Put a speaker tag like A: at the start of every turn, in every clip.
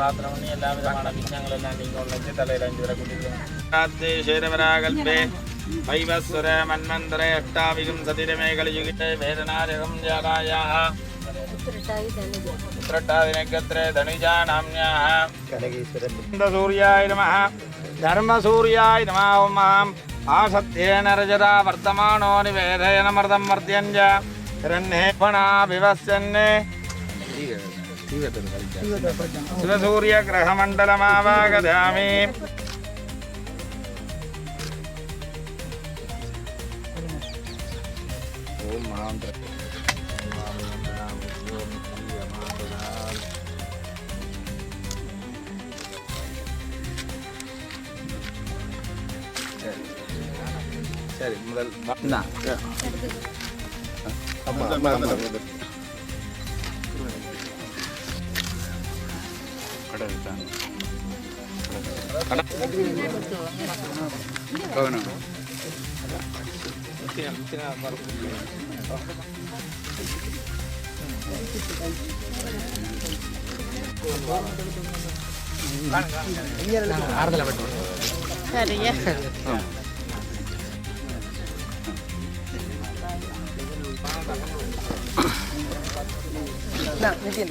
A: பிரார்த்தனை பண்ணி எல்லா விதமான விஞ்ஞானங்கள் எல்லாம் நீங்கள் வச்சு தலையில் அஞ்சு வரை கூட்டிட்டு சேரவராகல்பே வைவஸ்வர மன்வந்தர அஷ்டாவிகம் சதிரமே கலியுகிட்டே வேதனாரகம் ஜாகாயாக உத்திரட்டாதினக்கத்திர தனுஜா நாம்யாः சூர்யாய நமः தர்மசூர்யாய வர்த்தமானோ நிவேதயனமர்தம் வர்த்தியஞ்ச ரன்னே பணா விவசன்னே கிரகமண்டலமாவாகதாமி ஓம் மகாம் சரி முதல்
B: கடை
C: வைத்தாங்க అవును
D: ఆడదల పెట్టు
A: సరే
C: నితిన్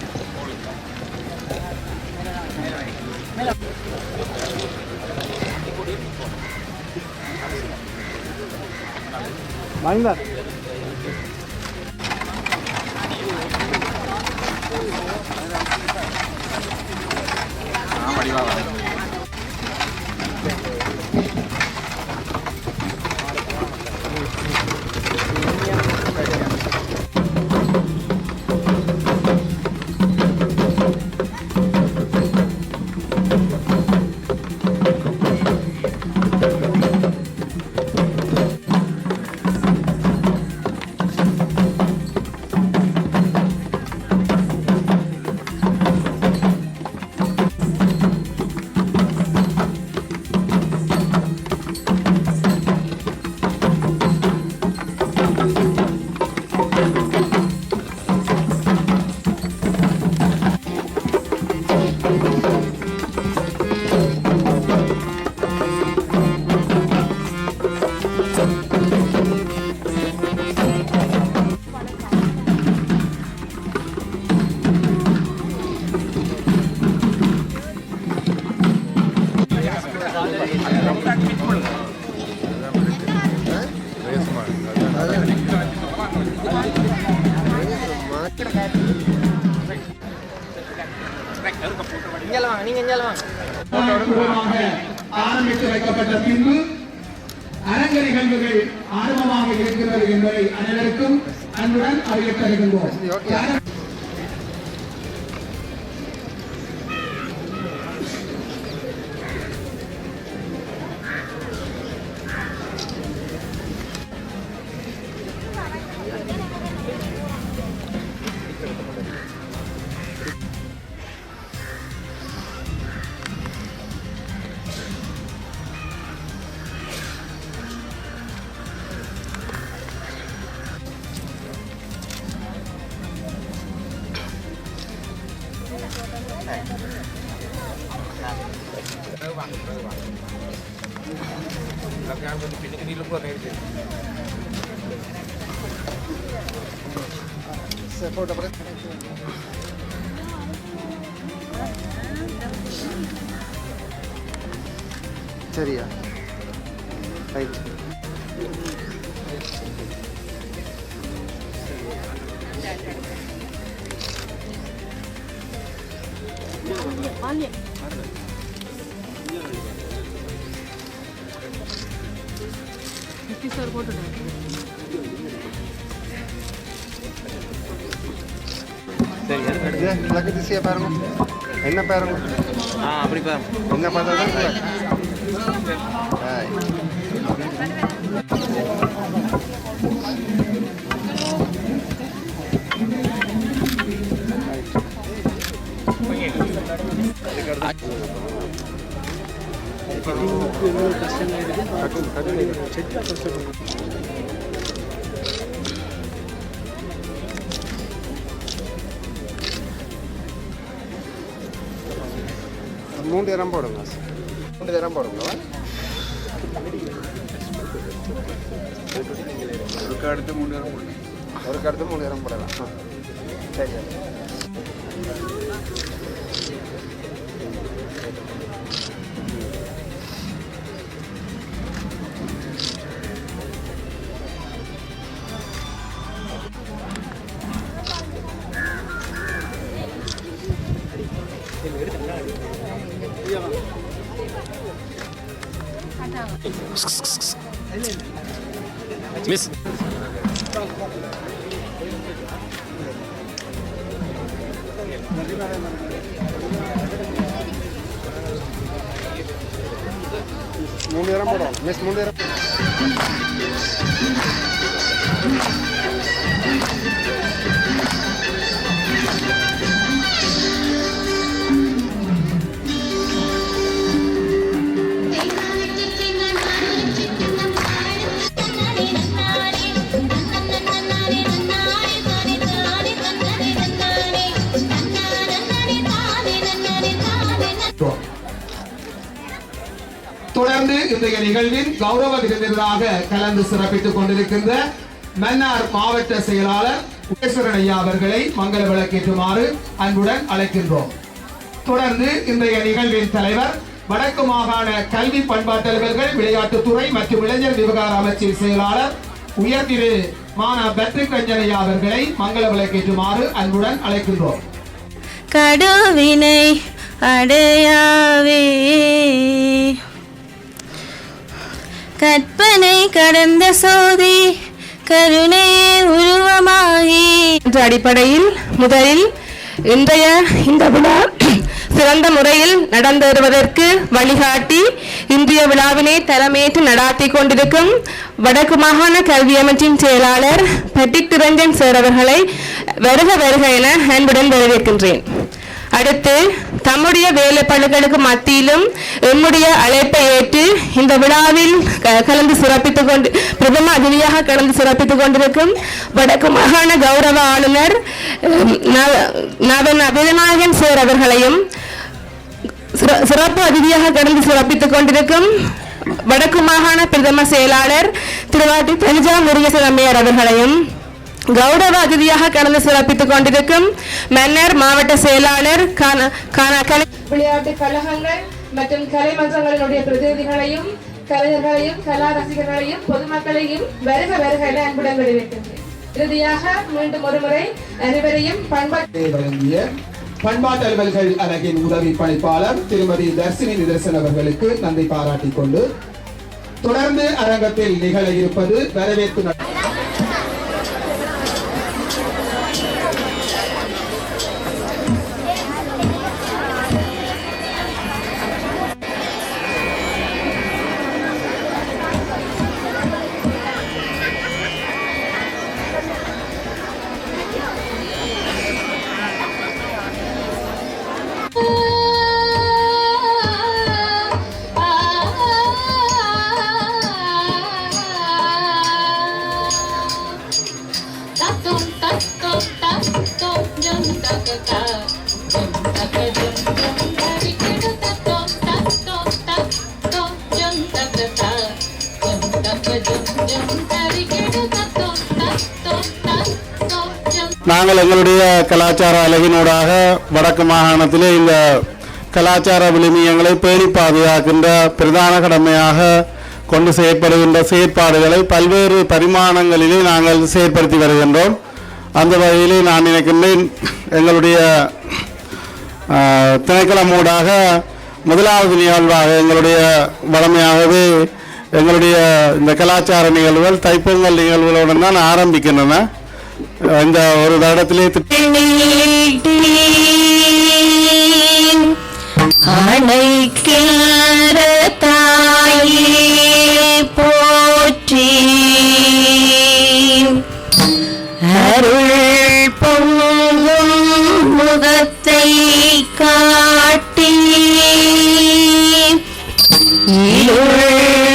C: இங்கே திசையை பாருங்க என்ன பாருங்க
A: ஆ அப்படி பாரு
C: என்ன பார்த்தா தான் கிழக்கு. ஆய். மூன்று இடம் போடுங்க. மூன்று இடம் போடுங்க. ஒரு அடுத்து மூணு இடம் போடலாம் ஒரு அடுத்து மூணு இடம் போடலாம். ஆ. சரி.
A: மிஸ்
C: மூணு இடம் போடுவோம் மிஸ்
B: இன்றைய நிகழ்வின் கௌரவ விருந்தினராக கலந்து சிறப்பித்துக் கொண்டிருக்கின்ற மன்னார் மாவட்ட செயலாளர் உகேஸ்வரன் ஐயா அவர்களை மங்கள விளக்கேற்றுமாறு அன்புடன் அழைக்கின்றோம். தொடர்ந்து இன்றைய நிகழ்வின் தலைவர் வடக்கு மாகாண கல்வி பண்பாட்டல்கள் விளையாட்டுத்துறை மற்றும் இளைஞர் விவகார அமைச்சின் செயலாளர் உயர்திரு மானா ரஞ்சனையா அவர்களை மங்கள விளக்கேற்றுமாறு அன்புடன் அழைக்கின்றோம்.
D: கடுவினை அடையாவே கற்பனை கடந்த சோதி கருணை உருவமாகி. என்ற அடிப்படையில் முதலில் இன்றைய இந்த விழா சிறந்த முறையில் நடந்தேறுவதற்கு வழிகாட்டி இந்திய விழாவினை தலைமையேற்று நடாத்தி கொண்டிருக்கும் வடக்கு மாகாண கல்வி அமைச்சின் செயலாளர் பட்டிக் திரஞ்சன் சேர் அவர்களை வருக வருக என அன்புடன் வரவேற்கின்றேன். அடுத்து தம்முடைய வேலைப்பளுகளுக்கு மத்தியிலும் எம்முடைய அழைப்பை ஏற்று இந்த விழாவில் க- கலந்து சிறப்பித்துக் கொண்டு பிரதம அதிதியாக கலந்து சிறப்பித்துக் கொண்டிருக்கும் வடக்கு மாகாண கௌரவ ஆளுநர் உம், நவ- நவன் அபிநாயகன் அவர்களையும் சிற- சிறப்பு அதிதியாக கடந்து சிறப்பித்துக் கொண்டிருக்கும் வடக்கு மாகாண பிரதம செயலாளர் திருவாட்டி தனிஜா முருகேசன் அம்மையார் அவர்களையும் கௌரவ அதிதியாக கடந்து சிறப்பித்துக் கொண்டிருக்கும் மன்னர் மாவட்ட செயலாளர் விளையாட்டு கழகங்கள் மற்றும் கலை மன்றங்களினுடைய பிரதிநிதிகளையும் கலைஞர்களையும் கலா ரசிகர்களையும் பொதுமக்களையும் வருக வருக என அன்புடன் வரவேற்கின்றேன் இறுதியாக மீண்டும் ஒருமுறை அனைவரையும் பண்பாட்டு
B: வழங்கிய பண்பாட்டு அலுவல்கள் அலகின் உதவி பணிப்பாளர் திருமதி தர்சினி நிதர்சன் அவர்களுக்கு நன்றி பாராட்டிக் கொண்டு தொடர்ந்து அரங்கத்தில் நிகழ இருப்பது வரவேற்பு
E: நாங்கள் எங்களுடைய கலாச்சார அழகினூடாக வடக்கு மாகாணத்திலே இந்த கலாச்சார விளிமியங்களை பேணி பாதுகாக்கின்ற பிரதான கடமையாக கொண்டு செயற்படுகின்ற செயற்பாடுகளை பல்வேறு பரிமாணங்களிலே நாங்கள் செயற்படுத்தி வருகின்றோம். அந்த வகையிலே நான் நினைக்கின்றேன் எங்களுடைய திணைக்களமூடாக முதலாவது நிகழ்வாக எங்களுடைய வளமையாகவே எங்களுடைய இந்த கலாச்சார நிகழ்வுகள் தைப்பொங்கல் நிகழ்வுகளுடன் தான் ஆரம்பிக்கின்றன. இந்த ஒரு தடத்திலே அணைக்கிற
D: தாயே போற்றி அருள் பொங்கும்
F: முகத்தை காட்டி இருள்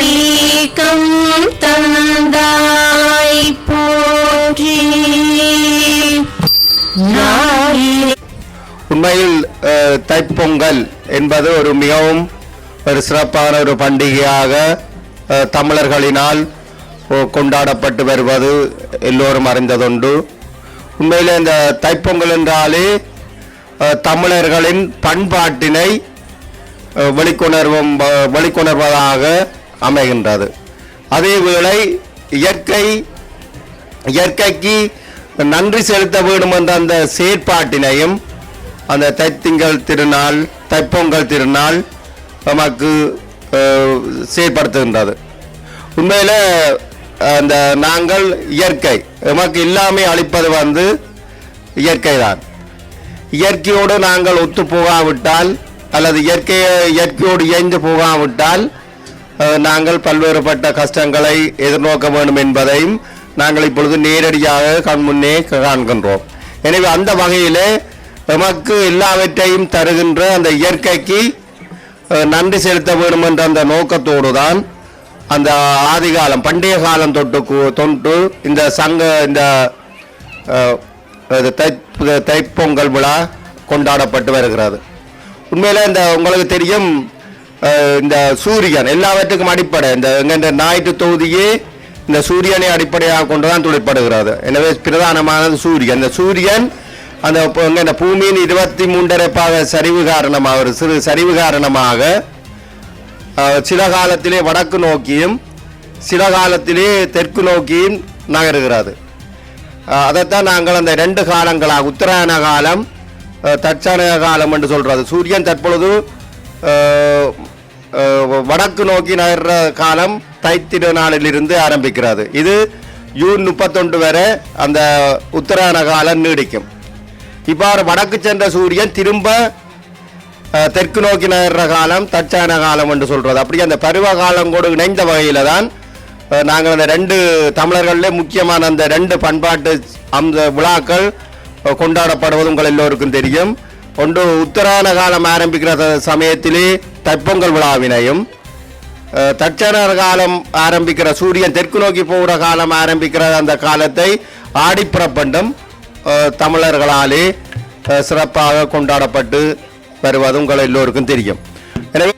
F: நீக்கம் தன்
G: உண்மையில் தைப்பொங்கல் என்பது ஒரு மிகவும் ஒரு சிறப்பான ஒரு பண்டிகையாக தமிழர்களினால் கொண்டாடப்பட்டு வருவது எல்லோரும் அறிந்ததுண்டு. உண்மையில் இந்த தைப்பொங்கல் என்றாலே தமிழர்களின் பண்பாட்டினை வெளிக்கொணர்வும் வெளிக்கொணர்வதாக அமைகின்றது. அதேவேளை இயற்கை இயற்கைக்கு நன்றி செலுத்த வேண்டும் என்ற அந்த செயற்பாட்டினையும் அந்த தைத்திங்கள் திருநாள் தைப்பொங்கல் திருநாள் நமக்கு செயற்படுத்துகின்றது. உண்மையில் அந்த நாங்கள் இயற்கை. நமக்கு எல்லாமே அளிப்பது வந்து இயற்கை தான் இயற்கையோடு நாங்கள் ஒத்து போகாவிட்டால் அல்லது இயற்கையை இயற்கையோடு இயைந்து போகாவிட்டால் நாங்கள் பல்வேறுபட்ட கஷ்டங்களை எதிர்நோக்க வேண்டும் என்பதையும் நாங்கள் இப்பொழுது நேரடியாக கண் முன்னே காண்கின்றோம். எனவே அந்த வகையிலே நமக்கு எல்லாவற்றையும் தருகின்ற அந்த இயற்கைக்கு நன்றி செலுத்த வேண்டும் என்ற அந்த நோக்கத்தோடு தான் அந்த ஆதிகாலம் பண்டைய காலம் தொட்டு தொன்று தொட்டு இந்த சங்க இந்த இது தை தைப்பொங்கல் விழா கொண்டாடப்பட்டு வருகிறது. உண்மையில் இந்த உங்களுக்கு தெரியும் இந்த சூரியன் எல்லாவற்றுக்கும் அடிப்படை. இந்த எங்கென்ற ஞாயிற்று தொகுதியே இந்த சூரியனை அடிப்படையாக கொண்டு தான் தொழிற்படுகிறது எனவே பிரதானமானது சூரியன். இந்த சூரியன் அந்த இப்போ இந்த பூமியின் இருபத்தி மூன்றரை பாக சரிவு காரணமாக ஒரு சிறு சரிவு காரணமாக சில காலத்திலே வடக்கு நோக்கியும் சில காலத்திலே தெற்கு நோக்கியும் நகருகிறது. அதைத்தான் நாங்கள் அந்த ரெண்டு காலங்களாக உத்தராயண காலம் அஹ், தட்சாயன காலம் என்று சொல்கிறது சூரியன் தற்பொழுது வடக்கு நோக்கி நகர்ற காலம் தைத்திருநாளிலிருந்து ஆரம்பிக்கிறது. இது ஜூன் முப்பத்தொன்று வரை அந்த உத்தராயண காலம் நீடிக்கும். இவ்வாறு வடக்கு சென்ற சூரியன் திரும்ப தெற்கு நோக்கி நகர்ற காலம் தட்சாயன காலம் என்று சொல்றது. அப்படி அந்த பருவ காலம் கூட இணைந்த வகையில தான் நாங்கள் அந்த ரெண்டு தமிழர்களிலே முக்கியமான அந்த ரெண்டு பண்பாட்டு அந்த விழாக்கள் கொண்டாடப்படுவது உங்கள் எல்லோருக்கும் தெரியும். ஒன்று உத்தராயண காலம் ஆரம்பிக்கிற சமயத்திலே தைப்பொங்கல் விழாவினையும் அஹ், தட்சண காலம் ஆரம்பிக்கிற சூரியன் தெற்கு நோக்கி போகிற காலம் ஆரம்பிக்கிற அந்த காலத்தை ஆடிப்புறப்பண்டும் தமிழர்களாலே சிறப்பாக கொண்டாடப்பட்டு வருவது உங்கள் எல்லோருக்கும் தெரியும். எனவே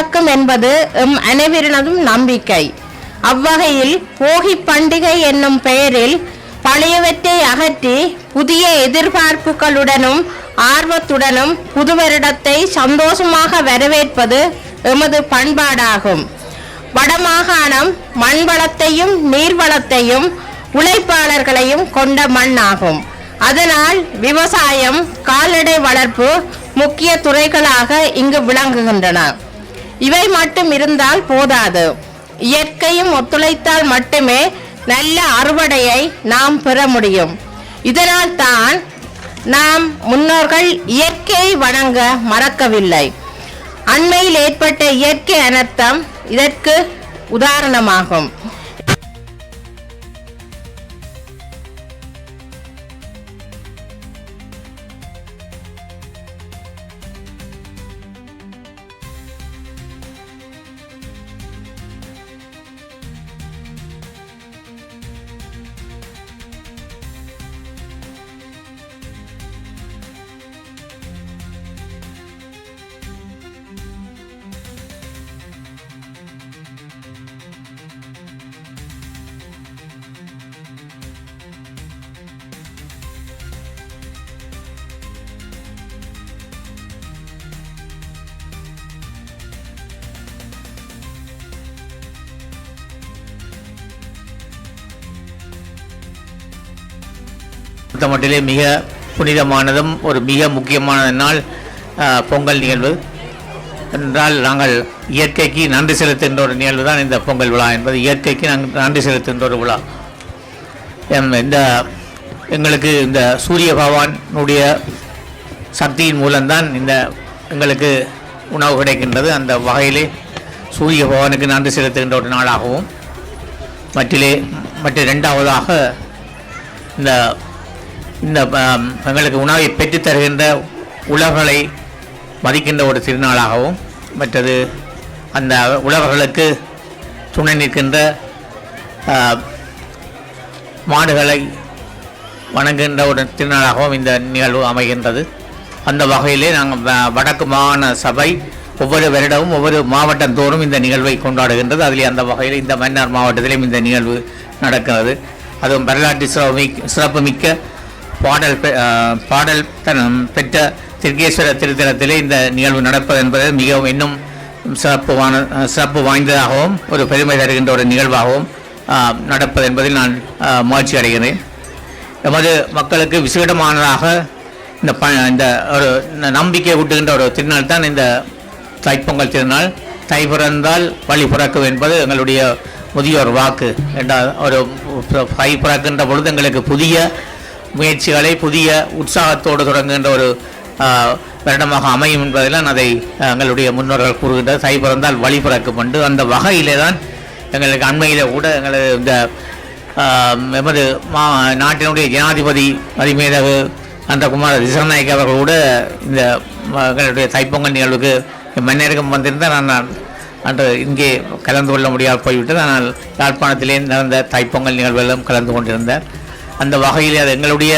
H: வழிபிறக்கும் என்பது எம் அனைவரினதும் நம்பிக்கை. அவ்வகையில் போகி பண்டிகை என்னும் பெயரில் பழையவற்றை அகற்றி புதிய எதிர்பார்ப்புகளுடனும் ஆர்வத்துடனும் புது வருடத்தை சந்தோஷமாக வரவேற்பது எமது பண்பாடாகும். வடமாகாணம் மண் வளத்தையும் உழைப்பாளர்களையும் கொண்ட மண்ணாகும். அதனால் விவசாயம் கால்நடை வளர்ப்பு முக்கிய துறைகளாக இங்கு விளங்குகின்றன. இவை மட்டும் இருந்தால் போதாது. இயற்கையும் ஒத்துழைத்தால் மட்டுமே நல்ல அறுவடையை நாம் பெற முடியும். இதனால் தான் நாம் முன்னோர்கள் இயற்கையை வணங்க மறக்கவில்லை. அண்மையில் ஏற்பட்ட இயற்கை அனர்த்தம் இதற்கு உதாரணமாகும்.
I: மட்டிலே மிக புனிதமானதும் ஒரு மிக முக்கியமான நாள் பொங்கல் நிகழ்வு. என்றால் நாங்கள் இயற்கைக்கு நன்றி செலுத்துகின்ற ஒரு நிகழ்வு தான் இந்த பொங்கல் விழா என்பது. இயற்கைக்கு நாங்கள் நன்றி செலுத்துகின்ற ஒரு விழா. எம் இந்த எங்களுக்கு இந்த சூரிய பகவானுடைய சக்தியின் மூலம்தான் இந்த எங்களுக்கு உணவு கிடைக்கின்றது. அந்த வகையிலே சூரிய பகவானுக்கு நன்றி செலுத்துகின்ற ஒரு நாளாகவும் மற்றிலே மற்ற ரெண்டாவதாக இந்த இந்த எங்களுக்கு உணவை பெற்றுத் தருகின்ற உழவர்களை மதிக்கின்ற ஒரு திருநாளாகவும் மற்றது அந்த உழவர்களுக்கு துணை நிற்கின்ற மாடுகளை வணங்குகின்ற ஒரு திருநாளாகவும் இந்த நிகழ்வு அமைகின்றது. அந்த வகையிலே நாங்கள் வ- வடக்கு மாகாண சபை ஒவ்வொரு வருடமும் ஒவ்வொரு மாவட்டம் தோறும் இந்த நிகழ்வை கொண்டாடுகின்றது. அதில் அந்த வகையில் இந்த மன்னார் மாவட்டத்திலும் இந்த நிகழ்வு நடக்கிறது. அதுவும் வரலாற்று சிறப்பு சிறப்புமிக்க பாடல் பெ- பாடல் தனம் பெற்ற திருக்கேஸ்வர திருத்தலத்திலே இந்த நிகழ்வு நடப்பது என்பது மிகவும் இன்னும் சிறப்புவான சிறப்பு வாய்ந்ததாகவும் ஒரு பெருமை தருகின்ற ஒரு நிகழ்வாகவும் நடப்பது என்பதில் நான் முயற்சி அடைகிறேன். எமது மக்களுக்கு விசேடமானதாக இந்த ப இந்த ஒரு நம்பிக்கை ஊட்டுகின்ற ஒரு திருநாள் தான் இந்த தைப்பொங்கல் திருநாள். தை பிறந்தால் வழி பிறக்கும் என்பது எங்களுடைய முதியோர் வாக்கு. என்ற ஒரு தை பிறக்கின்ற பொழுது எங்களுக்கு புதிய முயற்சிகளை புதிய உற்சாகத்தோடு தொடங்குகின்ற ஒரு வருடமாக அமையும் என்பதெல்லாம் அதை எங்களுடைய முன்னோர்கள் கூறுகின்ற சை பிறந்தால் வழி பிறக்கும் என்று. அந்த வகையிலே தான் எங்களுக்கு அண்மையில் கூட எங்களது இந்த எமது மா நாட்டினுடைய ஜனாதிபதி அதிமேதகு அந்த குமார திசநாயக் அவர்கள் கூட இந்த எங்களுடைய தைப்பொங்கல் நிகழ்வுக்கு மன்னருக்கும் வந்திருந்தால் நான் அன்று இங்கே கலந்து கொள்ள முடியாமல் போய்விட்டது. ஆனால் யாழ்ப்பாணத்திலே நடந்த தைப்பொங்கல் நிகழ்வுகளும் கலந்து கொண்டிருந்தேன் அந்த வகையில் அது எங்களுடைய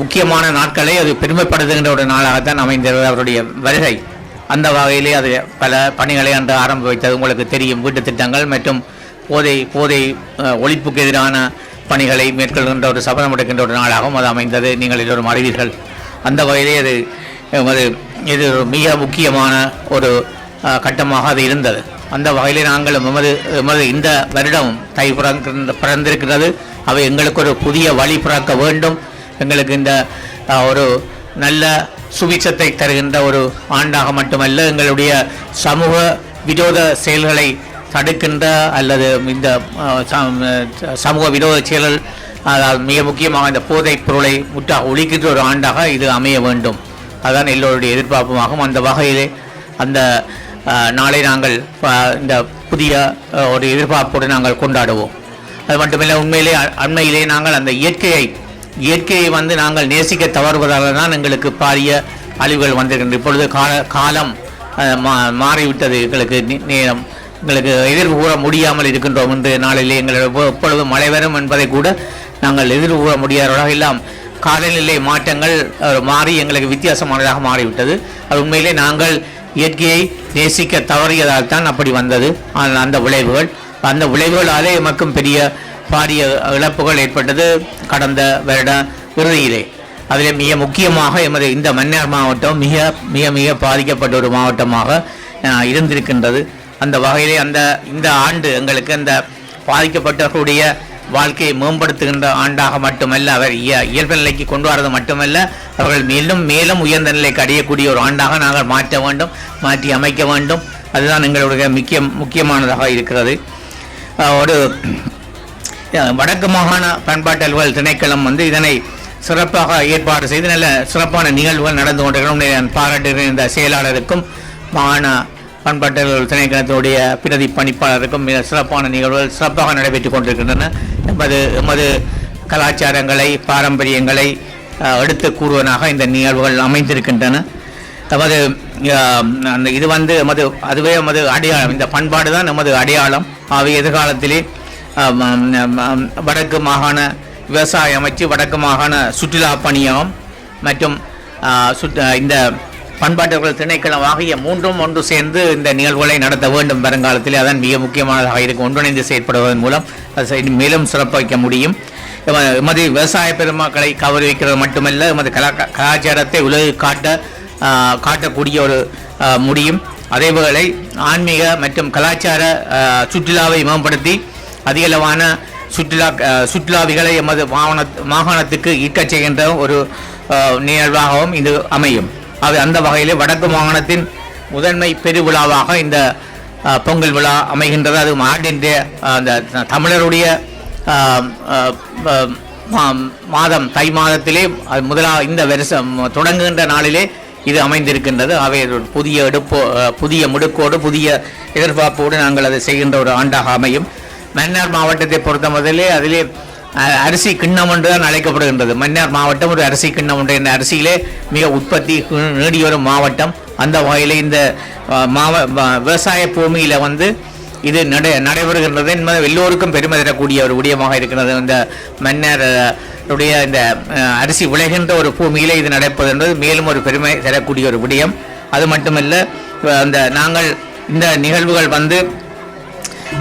I: முக்கியமான நாட்களை அது பெருமைப்படுத்துகின்ற ஒரு நாளாகத்தான் அமைந்திருந்தது அவருடைய வருகை அந்த வகையிலே அது பல பணிகளை அன்று ஆரம்ப வைத்தது உங்களுக்கு தெரியும் வீட்டுத் திட்டங்கள் மற்றும் போதை போதை ஒழிப்புக்கு எதிரான பணிகளை மேற்கொள்கின்ற ஒரு சபதம் எடுக்கின்ற ஒரு நாளாகவும் அது அமைந்தது. நீங்கள் எல்லோரும் அறிவீர்கள். அந்த வகையிலே அது அது இது ஒரு மிக முக்கியமான ஒரு கட்டமாக அது இருந்தது. அந்த வகையிலே நாங்கள் எமது எமது இந்த வருடம் தை பிறக்கின்ற பிறந்திருக்கிறது. அவை எங்களுக்கு ஒரு புதிய வழி பிறக்க வேண்டும். எங்களுக்கு இந்த ஒரு நல்ல சுவிச்சத்தை தருகின்ற ஒரு ஆண்டாக மட்டுமல்ல எங்களுடைய சமூக விரோத செயல்களை தடுக்கின்ற அல்லது இந்த சமூக விரோத செயல்கள் அதாவது மிக முக்கியமாக இந்த போதைப் பொருளை முற்றாக ஒழிக்கின்ற ஒரு ஆண்டாக இது அமைய வேண்டும். அதுதான் எல்லோருடைய எதிர்பார்ப்புமாகும். அந்த வகையிலே அந்த நாளை நாங்கள் இந்த புதிய ஒரு எதிர்பார்ப்போடு நாங்கள் கொண்டாடுவோம். அது மட்டுமில்லை உண்மையிலே அண்மையிலே நாங்கள் அந்த இயற்கையை இயற்கையை வந்து நாங்கள் நேசிக்க தவறுவதால் தான் எங்களுக்கு பாரிய அழிவுகள் வந்திருக்கின்றன. இப்பொழுது கால காலம் மா மாறிவிட்டது. எங்களுக்கு நே- நேரம் எங்களுக்கு எதிர்வு கூற முடியாமல் இருக்கின்றோம். இன்றைய நாளிலே எங்களை எப்பொழுது மழை வரும் என்பதை கூட நாங்கள் எதிர்வு கூற முடியாதவர்களாக எல்லாம் காலநிலை மாற்றங்கள் மாறி எங்களுக்கு வித்தியாசமானதாக மாறிவிட்டது. அது உண்மையிலே நாங்கள் இயற்கையை நேசிக்க தவறியதால் தான் அப்படி வந்தது. அந்த விளைவுகள் அந்த விளைவுகளாலே எமக்கும் பெரிய பாரிய இழப்புகள் ஏற்பட்டது கடந்த வருட இறுதியிலே. அதில் மிக முக்கியமாக எமது இந்த மன்னார் மாவட்டம் மிக மிக மிக பாதிக்கப்பட்ட ஒரு மாவட்டமாக இருந்திருக்கின்றது. அந்த வகையிலே அந்த இந்த ஆண்டு எங்களுக்கு அந்த பாதிக்கப்பட்டவர்களுடைய வாழ்க்கையை மேம்படுத்துகின்ற ஆண்டாக மட்டுமல்ல அவர் இய- இயல்பு நிலைக்கு கொண்டு வரது மட்டுமல்ல அவர்கள் மேலும் மேலும் உயர்ந்த நிலைக்கு அடையக்கூடிய ஒரு ஆண்டாக நாங்கள் மாற்ற வேண்டும் மாற்றி அமைக்க வேண்டும். அதுதான் எங்களுடைய முக்கிய முக்கியமானதாக இருக்கிறது. ஒரு வடக்கு மாகாண பண்பாட்டு அலுவல் திணைக்களம் வந்து இதனை சிறப்பாக ஏற்பாடு செய்து நல்ல சிறப்பான நிகழ்வுகள் நடந்து கொண்டிருக்கிறோம். நான் பாராட்டுகிறேன். இந்த செயலாளருக்கும் மாகாண பண்பாட்டு அலுவல் திணைக்களத்தினுடைய பிரதி பணிப்பாளருக்கும் மிக சிறப்பான நிகழ்வுகள் சிறப்பாக நடைபெற்றுக் கொண்டிருக்கின்றன. எமது எமது கலாச்சாரங்களை பாரம்பரியங்களை எடுத்து கூறுவனாக இந்த நிகழ்வுகள் அமைந்திருக்கின்றன. நமது அந்த இது வந்து நமது அதுவே நமது அடையாளம். இந்த பண்பாடு தான் நமது அடையாளம். அவை எதிர்காலத்திலே வடக்கு மாகாண விவசாய அமைச்சு வடக்கு மாகாண சுற்றுலா பணியகம் மற்றும் சுற்று- இந்த பண்பாட்டுகள் திணைக்களம் ஆகிய மூன்றும் ஒன்று சேர்ந்து இந்த நிகழ்வுகளை நடத்த வேண்டும் வருங்காலத்தில். அதன் மிக முக்கியமானதாக இருக்கும். ஒன்றிணைந்து செயற்படுவதன் மூலம் மேலும் சிறப்பிக்க முடியும். எமது விவசாய பெருமக்களை கௌரவிக்கிறது மட்டுமல்ல எமது கலா கலாச்சாரத்தை உலகு காட்ட காட்டக்கூடிய ஒரு முடியும். அதேவேளை ஆன்மீக மற்றும் கலாச்சார சுற்றுலாவை மேம்படுத்தி அதிகளவான சுற்றுலா சுற்றுலாவிகளை எமது மாகாண மாகாணத்துக்கு ஈர்க்கச் செய்கின்ற ஒரு நிகழ்வாகவும் இது அமையும். அது அந்த வகையில் வடக்கு மாகாணத்தின் முதன்மை பெருவிழாவாக இந்த பொங்கல் விழா அமைகின்றது. அது ஆண்டின் அந்த தமிழருடைய மா- மாதம் தை மாதத்திலே அது முதலா இந்த வருஷம் தொடங்குகின்ற நாளிலே இது அமைந்திருக்கின்றது. அவை புதிய எடுப்போ புதிய முடுக்கோடு புதிய எதிர்பார்ப்போடு நாங்கள் அதை செய்கின்ற ஒரு ஆண்டாக அமையும். மன்னார் மாவட்டத்தை பொறுத்த முதலே அதிலே அரிசி கிண்ணம் என்று தான் அழைக்கப்படுகின்றது. மன்னார் மாவட்டம் ஒரு அரிசி கிண்ணம் ஒன்று இந்த அரிசியிலே மிக உற்பத்தி கு- நீடி வரும் மாவட்டம். அந்த வகையில் இந்த மாவ விவசாய பூமியில் வந்து இது நடை நடைபெறுகின்றது என்பது எல்லோருக்கும் பெருமை தரக்கூடிய ஒரு விடயமாக இருக்கிறது. இந்த மன்னர் நம்முடைய இந்த அரிசி விளைகின்ற ஒரு பூமியிலே இது நடப்பது என்பது மேலும் ஒரு பெருமை தரக்கூடிய ஒரு விடயம். அது மட்டுமல்ல அந்த நாங்கள் இந்த நிகழ்வுகள் வந்து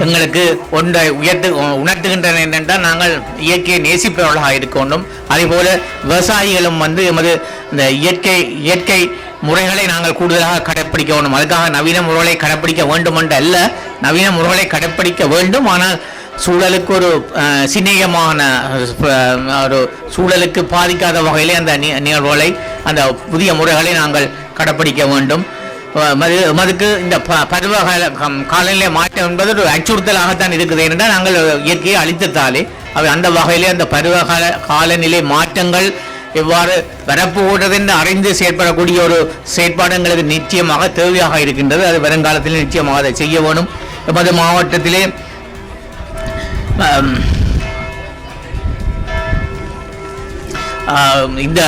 I: எங்களுக்கு ஒன்றை உயர்த்து உணர்த்துகின்றன என்னென்றால் நாங்கள் இயற்கையை நேசிப்பவர்களாக இருக்கணும் அதேபோல விவசாயிகளும் வந்து எமது இந்த இயற்கை இயற்கை முறைகளை நாங்கள் கூடுதலாக கடைப்பிடிக்க வேண்டும். அதுக்காக நவீன முறைகளை கடைப்பிடிக்க வேண்டும் என்று அல்ல நவீன முறைகளை கடைப்பிடிக்க வேண்டும். ஆனால் சூழலுக்கு ஒரு சிநேகமான ஒரு சூழலுக்கு பாதிக்காத வகையிலே அந்த நி- நிகழ்வுகளை அந்த புதிய முறைகளை நாங்கள் கடைப்பிடிக்க வேண்டும். மது மதுக்கு இந்த ப- பருவகால கம்- காலநிலை மாற்றம் என்பது ஒரு அச்சுறுத்தலாகத்தான் இருக்குது. என்றால் நாங்கள் இயற்கையை அழித்ததாலே அவை அந்த வகையிலே அந்த பருவகால காலநிலை மாற்றங்கள் எவ்வாறு வரப்போகிறது என்று அறிந்து செயற்படக்கூடிய ஒரு செயற்பாடு எங்களுக்கு நிச்சயமாக தேவையாக இருக்கின்றது. அது வருங்காலத்தில் நிச்சயமாக அதை செய்ய வேணும். எமது மாவட்டத்திலே Um, um, இந்த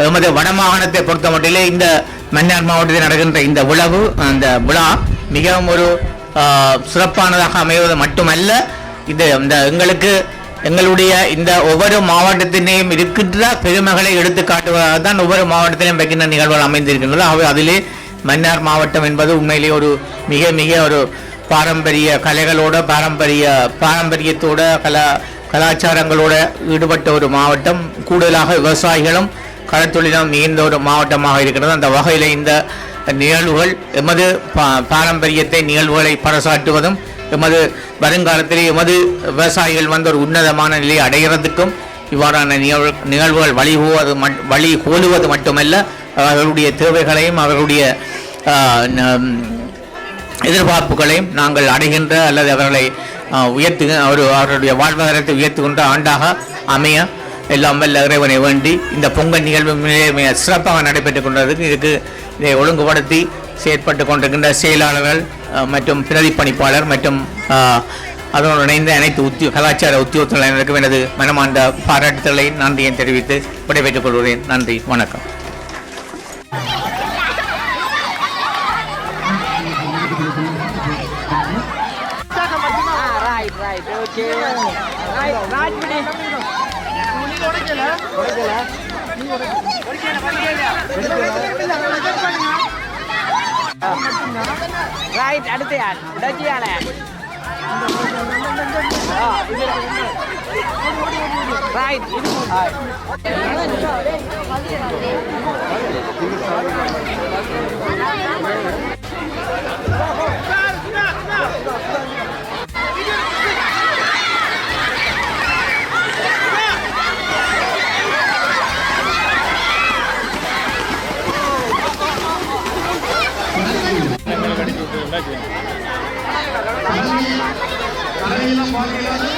I: எமது வடமாகாணத்தை பொறுத்த மட்டிலே இந்த மன்னார் மாவட்டத்தில் நடக்கின்ற இந்த உழவு அந்த விழா மிகவும் ஒரு சிறப்பானதாக அமைவது மட்டுமல்ல இது இந்த எங்களுக்கு எங்களுடைய இந்த ஒவ்வொரு மாவட்டத்தினையும் இருக்கின்ற பெருமைகளை எடுத்து காட்டுவதாக தான் ஒவ்வொரு மாவட்டத்திலையும் வைக்கின்ற நிகழ்வுகள் அமைந்திருக்கின்றது அவை அதிலே மன்னார் மாவட்டம் என்பது உண்மையிலேயே ஒரு மிக மிக ஒரு பாரம்பரிய கலைகளோட பாரம்பரிய பாரம்பரியத்தோட கலா கலாச்சாரங்களோட ஈடுபட்ட ஒரு மாவட்டம். கூடுதலாக விவசாயிகளும் கடற்தொழிலும் மிகுந்த ஒரு மாவட்டமாக இருக்கிறது. அந்த வகையில் இந்த நிகழ்வுகள் எமது பா- பாரம்பரியத்தை நிகழ்வுகளை பறைசாற்றுவதும் எமது வருங்காலத்திலே எமது விவசாயிகள் வந்து ஒரு உன்னதமான நிலையை அடைகிறதுக்கும் இவ்வாறான நிகழ்வு நிகழ்வுகள் வழிகோவது மட் வழி கோலுவது மட்டுமல்ல அவர்களுடைய தேவைகளையும் அவர்களுடைய எதிர்பார்ப்புகளையும் நாங்கள் அடைகின்ற அல்லது அவர்களை உயர்த்து உயர்த்துக அவருடைய வாழ்வாதாரத்தை உயர்த்துகின்ற ஆண்டாக அமைய எல்லாம் வல்ல இறைவனை வேண்டி இந்த பொங்கல் நிகழ்வு மிக- மிக சிறப்பாக நடைபெற்றுக் கொண்டதுக்கு இதுக்கு இதை ஒழுங்குபடுத்தி செயற்பட்டு கொண்டிருக்கின்ற செயலாளர்கள் மற்றும் பிரதி பணிப்பாளர் மற்றும் அதனுடன் இணைந்த அனைத்து உத்தியோ கலாச்சார உத்தியோகத்தினருக்கும் எனது மனமார்ந்த பாராட்டுதலை நன்றியை தெரிவித்து விடைபெற்றுக் கொள்கிறேன். நன்றி வணக்கம்.
J: ரைட் அடுத்த யார்? டச்சியால ரைட்
K: பாருங்க അടിക്കപ്പെട്ടു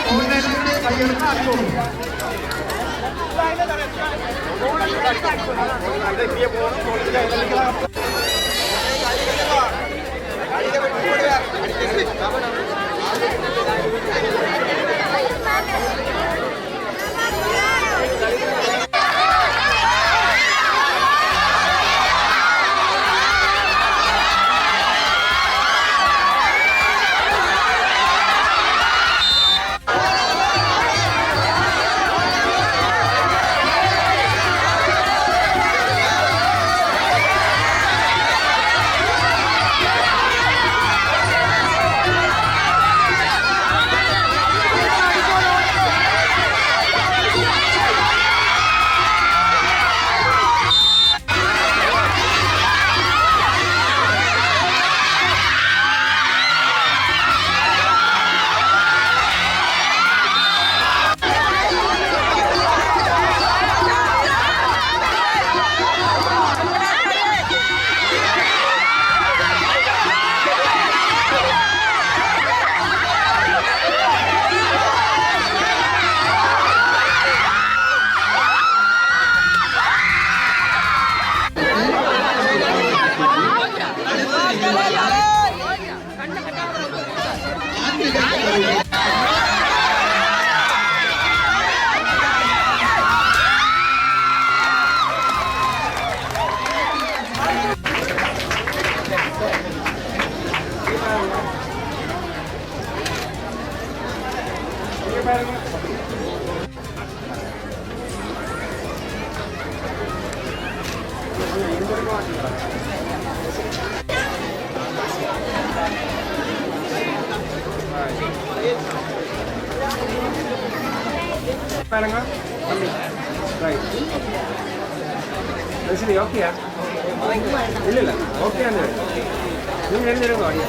K: Parang Right. മനസ്സിലായി ഓക്കെയാ ഇല്ലില്ല ഓക്കെയാണ് നിങ്ങൾ രണ്ടുപേരും കാണിയാ